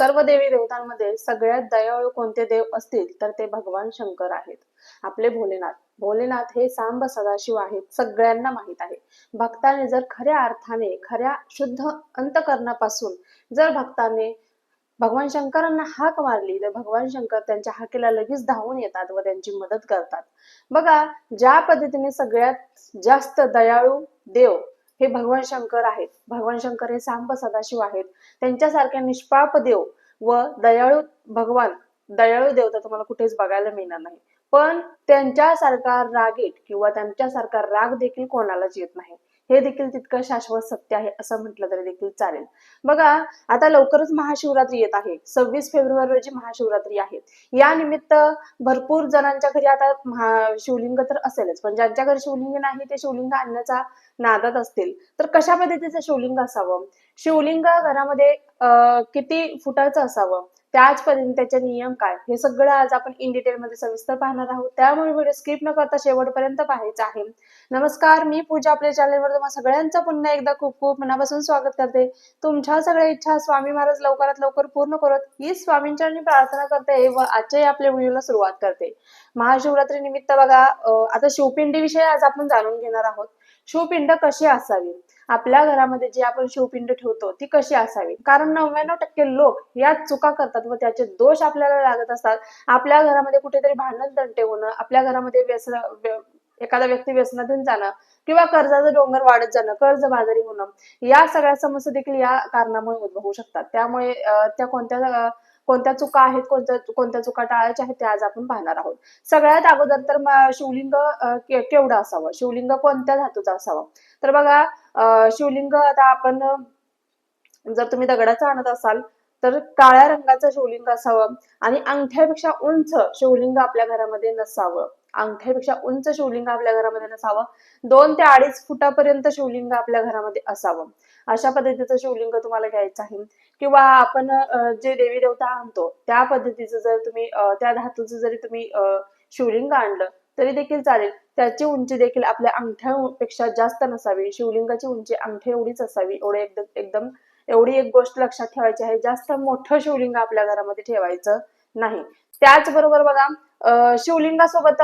सर्व देवी देवतांमध्ये सगळ्यात दयाळू कोणते देव असतील तर ते भगवान शंकर आहेत. आपले भोलेनाथ. भोलेनाथ हे सांब सदाशिव आहेत सगळ्यांना माहीत आहे. भक्ताने जर खऱ्या अर्थाने खऱ्या शुद्ध अंतकरणापासून जर भक्ताने भगवान शंकरांना हाक मारली तर भगवान शंकर त्यांच्या हाकेला लगेच धावून येतात व त्यांची मदत करतात. बघा ज्या पद्धतीने सगळ्यात जास्त दयाळू देव हे भगवान शंकर आहेत. भगवान शंकर हे सांब सदाशिव आहेत. त्यांच्यासारख्या निष्पाप देव व दयाळू भगवान दयाळू देवता तुम्हाला कुठेच बघायला मिळणार नाही. पण त्यांच्यासारखा रागीट किंवा त्यांच्यासारखा राग देखील कोणालाच येत नाही. हे देखील तितकं शाश्वत सत्य आहे असं म्हटलं तरी देखील चालेल. बघा आता लवकरच महाशिवरात्री येत आहे. सव्वीस फेब्रुवारी रोजी महाशिवरात्री आहे. या निमित्त भरपूर जणांच्या घरी आता महा- शिवलिंग तर असेलच. पण ज्यांच्या घरी शिवलिंग नाही ते शिवलिंग आणण्याचा नादात असतील. तर कशा पद्धतीचं शिवलिंग असावं? शिवलिंग घरामध्ये अं, किती फुटाचं असावं? त्याचपर्यंत त्याचे नियम काय? हे सगळं आज आपण इन डिटेलमध्ये सविस्तर पाहणार आहोत. त्यामुळे व्हिडिओ स्किप न करता शेवटपर्यंत पाहायचा आहे. नमस्कार मी पूजा. आपल्या चॅनलवर तुम्हा सगळ्यांचं पुन्हा एकदा खूप खूप मनापासून स्वागत करते. तुमच्या सगळ्या इच्छा स्वामी महाराज लवकरात लवकर पूर्ण करत ही स्वामींच्या प्रार्थना करते व आजच्या आपल्या व्हिडिओला सुरुवात करते. महाशिवरात्री निमित्त बघा आता शिवपिंडी विषयी आज आपण जाणून घेणार आहोत. शिवपिंड कशी असावी? आपल्या घरामध्ये जी आपण शिवपिंड ठेवतो ती कशी असावी? कारण नव्याण्णव टक्के लोक याच चुका करतात व त्याचे दोष आपल्याला लागत असतात. आपल्या घरामध्ये कुठेतरी भांडण तंटे होणं आपल्या घरामध्ये व्यसन एखादा व्यक्ती व्यसनातून जाणं किंवा कर्जाचं डोंगर वाढत जाणं कर्जबाजारी होणं या सगळ्या समस्या देखील या कारणामुळे उद्भवू शकतात. त्यामुळे त्या कोणत्या कोणत्या चुका आहेत कोणत्या कोणत्या चुका टाळायच्या आहेत ते आज आपण पाहणार आहोत. सगळ्यात अगोदर तर शिवलिंग केवढं असावं? शिवलिंग कोणत्या धातूचं असावं? तर बघा शिवलिंग आता आपण जर तुम्ही दगडाचं आणत असाल तर काळ्या रंगाचं शिवलिंग असावं आणि अंगठ्यापेक्षा उंच शिवलिंग आपल्या घरामध्ये नसावं. अंगठ्यापेक्षा उंच शिवलिंग आपल्या घरामध्ये नसावं. दोन ते अडीच फुटापर्यंत शिवलिंग आपल्या घरामध्ये असावं. अशा पद्धतीचं शिवलिंग तुम्हाला घ्यायचं आहे. किंवा आपण जे देवी देवता आणतो त्या पद्धतीचं जर तुम्ही त्या धातूचं जरी तुम्ही अं, शिवलिंग आणलं तरी देखील चालेल. त्याची उंची देखील आपल्या अंगठ्यापेक्षा जास्त नसावी. शिवलिंगाची उंची अंगठ्या एवढीच असावी. एवढे एकदम एकदम एवढी एक गोष्ट लक्षात ठेवायची आहे. जास्त मोठं शिवलिंग आपल्या घरामध्ये ठेवायचं नाही. त्याचबरोबर बघा शिवलिंगासोबत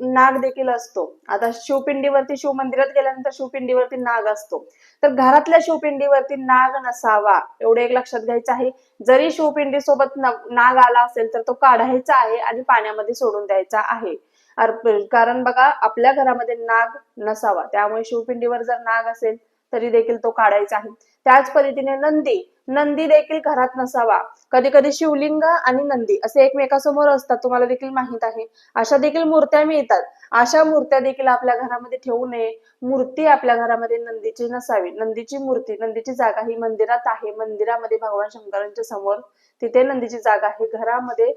नाग देखील असतो. आता शिवपिंडीवरती शिव मंदिरात गेल्यानंतर शिवपिंडीवरती नाग असतो. तर घरातल्या शिवपिंडीवरती नाग नसावा एवढे एक लक्षात घ्यायचं आहे. जरी शिवपिंडी सोबत नाग आला असेल तर तो काढायचा आहे आणि पाण्यामध्ये सोडून द्यायचा आहे. कारण बघा आपल्या घरामध्ये नाग नसावा. त्यामुळे शिवपिंडीवर जर नाग असेल तरी देखील तो काढायचा आहे. त्याच पद्धतीने नंदी नंदी देखील घरात नसावा. कधी कधी शिवलिंग आणि नंदी असे एकमेकासमोर असतात तुम्हाला देखील माहीत आहे. अशा देखील मूर्त्या मिळतात. अशा मूर्त्या देखील आपल्या घरामध्ये ठेवू नये. मूर्ती आपल्या घरामध्ये नंदीची नसावी. नंदीची मूर्ती नंदीची जागा ही मंदिरात आहे. मंदिरामध्ये भगवान शंकरांच्या समोर तिथे नंदीची जागा आहे. घरामध्ये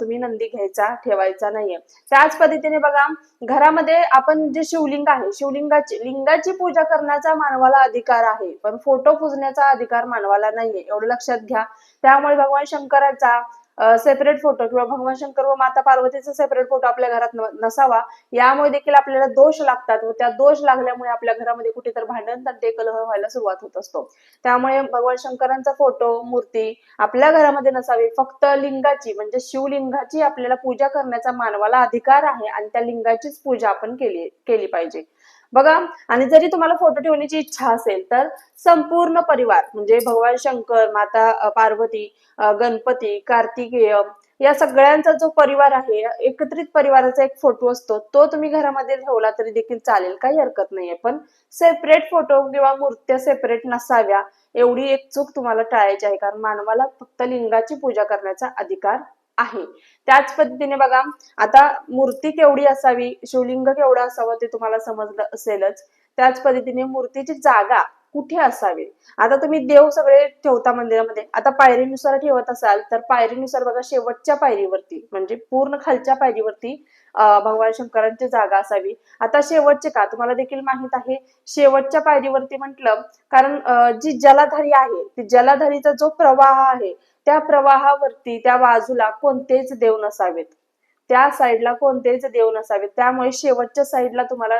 तुम्ही नंदी घ्यायचा ठेवायचा नाहीये. त्याच पद्धतीने बघा घरामध्ये आपण जे शिवलिंग आहे शिवलिंगाची लिंगाची पूजा करण्याचा मानवाला अधिकार आहे. पण फोटो पूजण्याचा अधिकार मानवाला नाहीये. एवढं लक्षात घ्या. त्यामुळे भगवान शंकराचा सेपरेट फोटो किंवा भगवान शंकर व माता पार्वतीचा सेपरेट फोटो आपल्या घरात नसावा. यामुळे देखील आपल्याला दोष लागतात व त्या दोष लागल्यामुळे आपल्या घरामध्ये कुठेतरी भांडण तंटे कलह व्हायला सुरुवात होत असतो. त्यामुळे भगवान शंकरांचा फोटो मूर्ती आपल्या घरामध्ये नसावी. फक्त लिंगाची म्हणजे शिवलिंगाची आपल्याला पूजा करण्याचा मानवाला अधिकार आहे आणि त्या लिंगाचीच पूजा आपण केली केली पाहिजे. बघा आणि जरी तुम्हाला फोटो ठेवण्याची इच्छा असेल तर संपूर्ण परिवार म्हणजे भगवान शंकर माता पार्वती गणपती कार्तिकेय या सगळ्यांचा जो परिवार आहे एकत्रित परिवाराचा एक फोटो असतो तो तुम्ही घरामध्ये ठेवला तरी देखील चालेल काही हरकत नाहीये. पण सेपरेट फोटो किंवा मूर्त्या सेपरेट नसाव्या एवढी एक चूक तुम्हाला टाळायची आहे कारण मानवाला फक्त लिंगाची पूजा करण्याचा अधिकार आहे. त्याच पद्धतीने बघा आता मूर्ती केवढी असावी शिवलिंग केवढं असावं ते तुम्हाला समजलं असेलच. त्याच पद्धतीने मूर्तीची जागा कुठे असावी? आता तुम्ही देव सगळे ठेवता मंदिरामध्ये. आता पायरीनुसार ठेवत असाल तर पायरीनुसार बघा शेवटच्या पायरीवरती म्हणजे पूर्ण खालच्या पायरीवरती भगवान शंकरांची जागा असावी. आता शेवटचे का? तुम्हाला देखील माहीत आहे शेवटच्या पायरीवरती म्हटलं कारण जी जलाधारी आहे ती जलाधारीचा जो प्रवाह आहे त्या प्रवाहावरती त्या बाजूला कोणतेच देव नसावेत. त्या साईडला कोणतेच देव नसावेत. त्यामुळे शेवटच्या साईडला तुम्हाला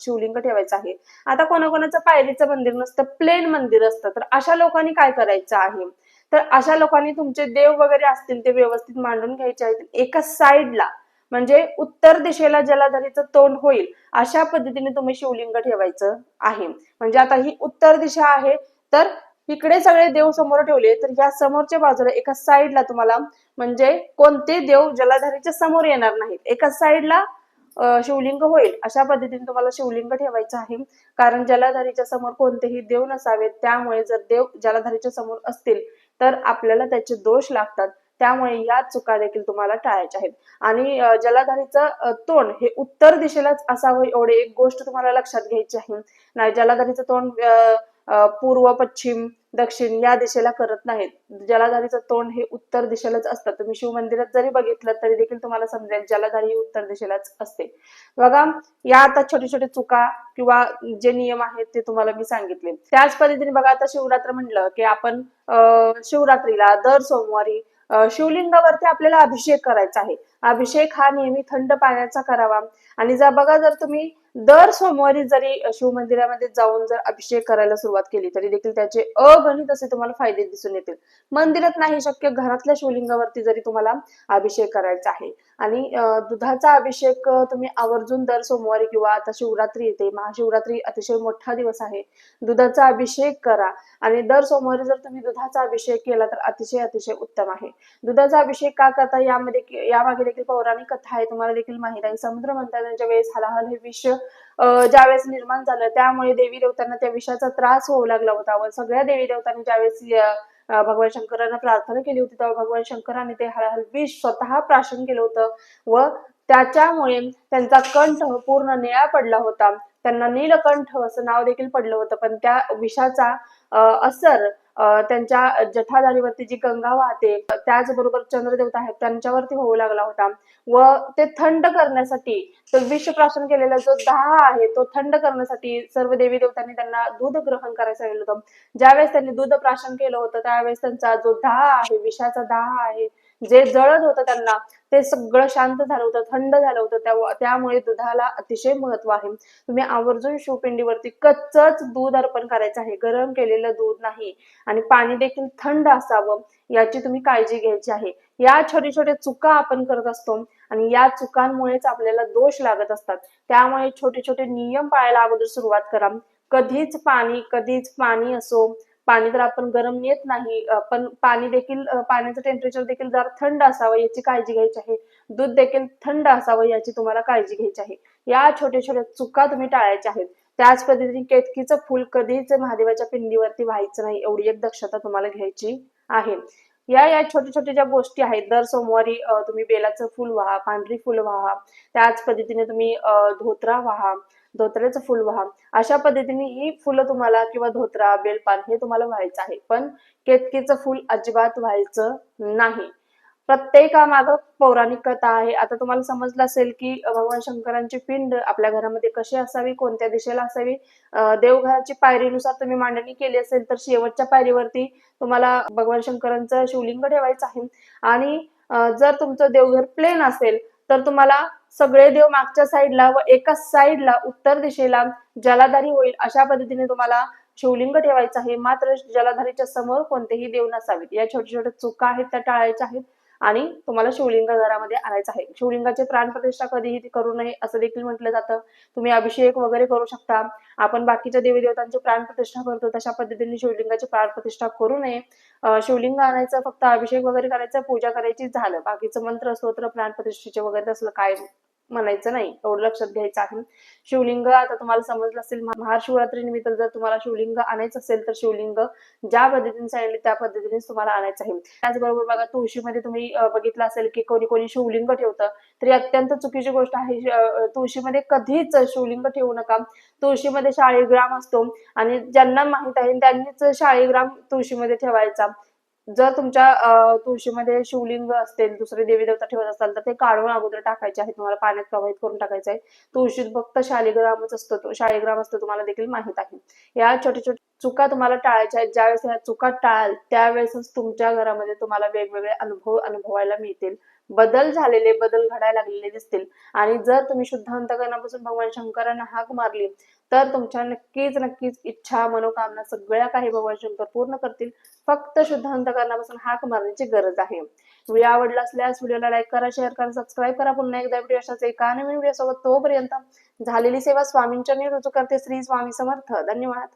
शिवलिंग ठेवायचं आहे. आता कोणाकोणाचं पायरीचं मंदिर नसतं प्लेन मंदिर असतं. तर अशा लोकांनी काय करायचं आहे? तर अशा लोकांनी तुमचे देव वगैरे असतील ते व्यवस्थित मांडून घ्यायचे आहेत. एका साईडला म्हणजे उत्तर दिशेला जलाधारीचं तोंड होईल अशा पद्धतीने तुम्ही शिवलिंग ठेवायचं आहे. म्हणजे आता ही उत्तर दिशा आहे तर इकडे सगळे देव समोर ठेवले तर या समोरच्या बाजूला एका साईडला तुम्हाला म्हणजे कोणते देव जलाधारीच्या समोर येणार नाहीत. एका साईडला शिवलिंग होईल. अशा पद्धतीने तुम्हाला शिवलिंग ठेवायचं आहे. कारण जलाधारीच्या समोर कोणतेही देव नसावेत. त्यामुळे जर देव जलाधारीच्या समोर असतील तर आपल्याला त्याचे दोष लागतात. त्यामुळे या चुका देखील तुम्हाला टाळायच्या आहेत. आणि जलाधारीचं तोंड हे उत्तर दिशेलाच असावं एवढे एक गोष्ट तुम्हाला लक्षात घ्यायची आहे. नाही जलाधारीचं तोंड अं, पूर्व पश्चिम दक्षिण या दिशेला करत नाहीत. जलाधारीचं तोंड हे उत्तर दिशेलाच असतं. तुम्ही शिव मंदिरात जरी बघितलं तरी देखील तुम्हाला समजेल जलाधारी ही उत्तर दिशेलाच असते. बघा या आता छोटे छोटे चुका किंवा जे नियम आहेत ते तुम्हाला मी सांगितले. त्याच पद्धतीने बघा आता शिवरात्र म्हणलं की आपण अं, शिवरात्रीला दर सोमवारी शिवलिंगावरती आपल्याला अभिषेक करायचा आहे. अभिषेक हा नेहमी थंड पाण्याचा करावा. आणि जर बघा जर तुम्ही दर सोमवारी जरी शिव मंदिरामध्ये जाऊन जर अभिषेक करायला सुरुवात केली तरी देखील त्याचे अगणित असे तुम्हाला फायदे दिसून येतील. मंदिरात नाही शक्य घरातल्या शिवलिंगावरती जरी तुम्हाला अभिषेक करायचा आहे. आणि दुधाचा अभिषेक तुम्ही आवर्जून दर सोमवारी किंवा आता शिवरात्री येते महाशिवरात्री अतिशय मोठा दिवस आहे दुधाचा अभिषेक करा. आणि दर सोमवारी जर तुम्ही दुधाचा अभिषेक केला तर अतिशय अतिशय उत्तम आहे. दुधाचा अभिषेक का करता? यामध्ये यामागे देखील पौराणिक कथा आहे तुम्हाला देखील माहीत आहे. समुद्र मंथनाच्या वेळेस हलाहल हे विष अं, ज्यावेळेस निर्माण झालं त्यामुळे देवी देवतांना त्या विषाचा त्रास होऊ लागला होता. व सगळ्या देवी देवतांनी ज्यावेळेस भगवान शंकरांना प्रार्थना केली होती तेव्हा भगवान शंकराने ते हळहळ विष स्वतः प्राशन केलं होतं. व त्याच्यामुळे त्यांचा कंठ पूर्ण निळा पडला होता. त्यांना नीलकंठ असं नाव देखील पडलं होतं. पण त्या विषाचा असर त्यांच्या जठाधारीवरती जी गंगा वाहते त्याचबरोबर चंद्रदेवत आहेत त्यांच्यावरती होऊ लागला होता. व ते थंड करण्यासाठी तर विष प्राशन केलेला जो दहा आहे तो थंड करण्यासाठी सर्व देवी देवतांनी त्यांना दूध ग्रहण करायला सांगितलं होतं. ज्यावेळेस त्यांनी दूध प्राशन केलं होतं त्यावेळेस त्यांचा जो दहा आहे विषाचा दहा आहे जे जळत होतं त्यांना ते सगळं शांत झालं होतं थंड झालं होतं त्यामुळे दुधाला अतिशय महत्त्व आहे. तुम्ही आवर्जून शिवपिंडीवरती कच्चच दूध अर्पण करायचं आहे. गरम केलेलं दूध नाही आणि पाणी देखील थंड असावं याची तुम्ही काळजी घ्यायची आहे. या छोटे छोटे चुका आपण करत असतो आणि या चुकांमुळेच आपल्याला दोष लागत असतात. त्यामुळे छोटे छोटे नियम पाळायला अगोदर सुरुवात करा. कधीच पाणी कधीच पाणी असो पाणी तर आपण गरम नेत नाही पण पाणी देखील पाण्याचं टेम्परेचर देखील जरा थंड असावं याची काळजी घ्यायची आहे. दूध देखील थंड असावं याची तुम्हाला काळजी घ्यायची आहे. या छोट्या छोट्या चुका तुम्ही टाळायच्या आहेत. त्याच पद्धतीने केतकीचं फुल कधीच महादेवाच्या पिंडीवरती व्हायचं नाही एवढी एक दक्षता तुम्हाला घ्यायची आहे. या या छोट्या छोट्या ज्या गोष्टी आहेत दर सोमवारी तुम्ही बेलाचं फुल व्हा पांढरी फुल व्हा त्याच पद्धतीने तुम्ही धोत्रा व्हा धोत्र्याचं फुल व्हा. अशा पद्धतीने ही फुलं तुम्हाला किंवा धोत्रा बेलपान हे तुम्हाला व्हायचं आहे. पण केतकीचं फुल अजिबात व्हायचं नाही. प्रत्येकामागं पौराणिक कथा आहे. आता तुम्हाला समजलं असेल की भगवान शंकरांची पिंड आपल्या घरामध्ये कशी असावी कोणत्या दिशेला असावी? देवघराची पायरीनुसार तुम्ही मांडणी केली असेल तर शेवटच्या पायरीवरती तुम्हाला भगवान शंकरांचं शिवलिंग ठेवायचं आहे. आणि जर तुमचं देवघर प्लेन असेल तर तुम्हाला सगळे देव मागच्या साईडला व एका साईडला उत्तर दिशेला जलाधारी होईल अशा पद्धतीने तुम्हाला शिवलिंग ठेवायचं आहे. मात्र जलाधारीच्या समोर कोणतेही देव नसावेत. या छोट्या छोट्या चुका आहेत त्या टाळायच्या आहेत. आणि तुम्हाला शिवलिंग घरामध्ये आणायचं आहे. शिवलिंगाची प्राणप्रतिष्ठा कधीही करू नये असं देखील म्हटलं जातं. तुम्ही अभिषेक वगैरे करू शकता. आपण बाकीच्या देवी देवतांची प्राणप्रतिष्ठा करतो तशा पद्धतीने शिवलिंगाची प्राणप्रतिष्ठा करू नये. शिवलिंग आणायचं फक्त अभिषेक वगैरे करायचं पूजा करायची झालं. बाकीचं मंत्र स्तोत्र प्राणप्रतिष्ठेचे वगैरे असलं काय म्हणायचं नाही. एवढं लक्षात घ्यायचं आहे. शिवलिंग आता तुम्हाला समजलं असेल महाशिवरात्री निमित्त जर तुम्हाला शिवलिंग आणायचं असेल तर शिवलिंग ज्या पद्धतीने सांगितले त्या पद्धतीने तुम्हाला आणायचं आहे. त्याचबरोबर बघा तुळशीमध्ये तुम्ही बघितलं असेल की कोणी कोणी शिवलिंग ठेवतं. तरी अत्यंत चुकीची गोष्ट आहे तुळशीमध्ये कधीच शिवलिंग ठेवू नका. तुळशीमध्ये शाळीग्राम असतो आणि ज्यांना माहीत आहे त्यांनीच शाळीग्राम तुळशीमध्ये ठेवायचा. जर तुमच्या तुळशीमध्ये शिवलिंग असतील दुसरे देवी देवता ठेवत असाल तर ते काढून अगोदर टाकायचे आहे तुम्हाला पाण्यात प्रवाहित करून टाकायचं आहे तुळशीत फक्त शालिग्रामच असतो तो. असतो तुम्हाला देखील माहीत आहे. या छोट्या छोट्या चुका तुम्हाला टाळायच्या आहेत. ज्यावेळेस ह्या चुका टाळाल त्यावेळेसच तुमच्या घरामध्ये तुम्हाला वेगवेगळे अनुभव अनुभवायला मिळतील. बदल झालेले बदल घडायला लागलेले दिसतील. आणि जर तुम्ही शुद्ध अंतकरणापासून भगवान शंकरांना हाक मारली तर तुमच्या नक्कीच नक्कीच इच्छा मनोकामना सगळ्या काही भगवान शंकर पूर्ण करतील. फक्त शुद्ध अंतकरणापासून हाक मारण्याची गरज आहे. व्हिडिओ आवडला असल्यास व्हिडिओला लाईक करा शेअर करा सबस्क्राईब करा. पुन्हा एकदा व्हिडिओ अशाच एका नवीन व्हिडिओ सोबत तोपर्यंत झालेली सेवा स्वामींच्या रुजू करते श्री स्वामी समर्थ. धन्यवाद.